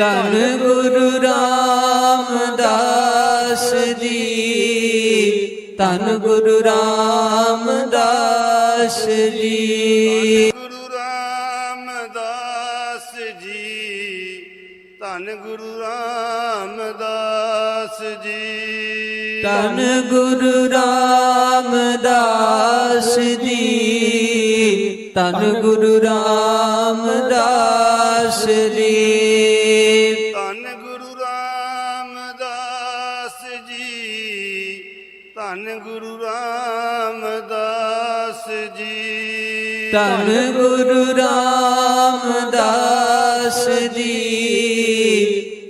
ਤਨ ਗੁਰੂ ਰਾਮਦਾਸ ਜੀ। ਤਨ ਗੁਰੂ ਰਾਮਦਾਸ ਜੀ। ਗੁਰੂ ਰਾਮਦਾਸ ਜੀ। ਧੰਨ ਗੁਰੂ ਰਾਮਦਾਸ ਜੀ। ਤਨ ਗੁਰੂ ਰਾਮਦਾਸ ਜੀ। ਤਨ ਗੁਰੂ ਰਾਮਦਾਸ ਜੀ। ਤਨ ਗੁਰੂ ਰਾਮਦਾਸ ਜੀ।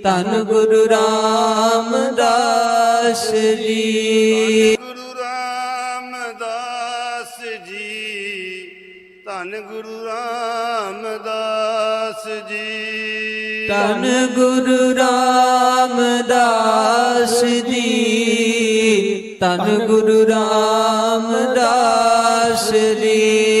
ਤਨ ਗੁਰੂ ਰਾਮਦਾਸ ਜੀ। ਗੁਰੂ ਰਾਮਦਾਸ ਜੀ। ਧੰਨ ਗੁਰੂ ਰਾਮਦਾਸ ਜੀ। ਤਨ ਗੁਰੂ ਰਾਮਦਾਸ ਜੀ। ਤਨ ਗੁਰੂ ਰਾਮਦਾਸ ਜੀ।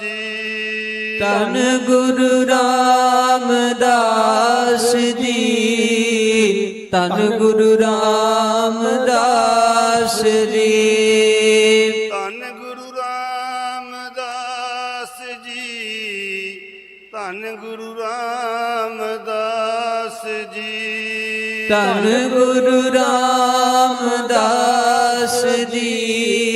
ਜੀ। ਧੰਨ ਗੁਰੂ ਰਾਮਦਾਸ ਜੀ। ਧੰਨ ਗੁਰੂ ਰਾਮਦਾਸ ਜੀ। ਧੰਨ ਗੁਰੂ ਰਾਮਦਾਸ ਜੀ। ਧੰਨ ਗੁਰੂ ਰਾਮਦਾਸ ਜੀ। ਧੰਨ ਗੁਰੂ ਰਾਮਦਾਸ ਜੀ।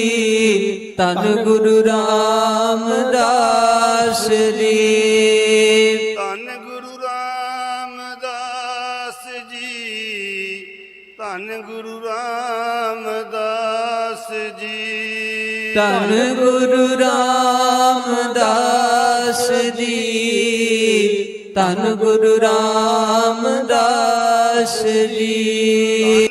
ਧੰਨ ਗੁਰੂ ਰਾਮਦਾਸ ਜੀ। ਧੰਨ ਗੁਰੂ ਰਾਮਦਾਸ ਜੀ। ਧੰਨ ਗੁਰੂ ਰਾਮਦਾਸ ਜੀ। ਧੰਨ ਗੁਰੂ ਰਾਮਦਾਸ ਜੀ। ਧੰਨ ਗੁਰੂ ਰਾਮਦਾਸ ਜੀ।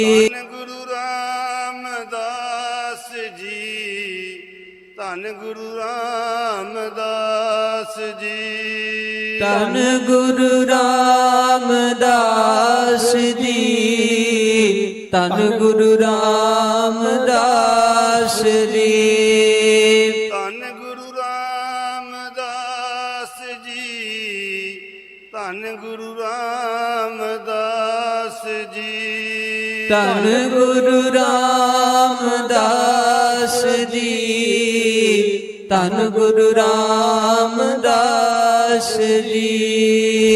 ਰਾਮਦਾਸ ਜੀ। ਧੰਨ ਗੁਰੂ ਰਾਮਦਾਸ ਜੀ। ਧੰਨ ਗੁਰੂ ਰਾਮਦਾਸ ਜੀ। ਧੰਨ ਗੁਰੂ ਰਾਮਦਾਸ ਜੀ। ਧੰਨ ਗੁਰੂ ਰਾਮਦਾਸ ਜੀ। ਧੰਨ ਗੁਰੂ ਰਾਮਦਾਸ ਜੀ। ਧੰਨ ਗੁਰੂ ਰਾਮਦਾਸ ਜੀ।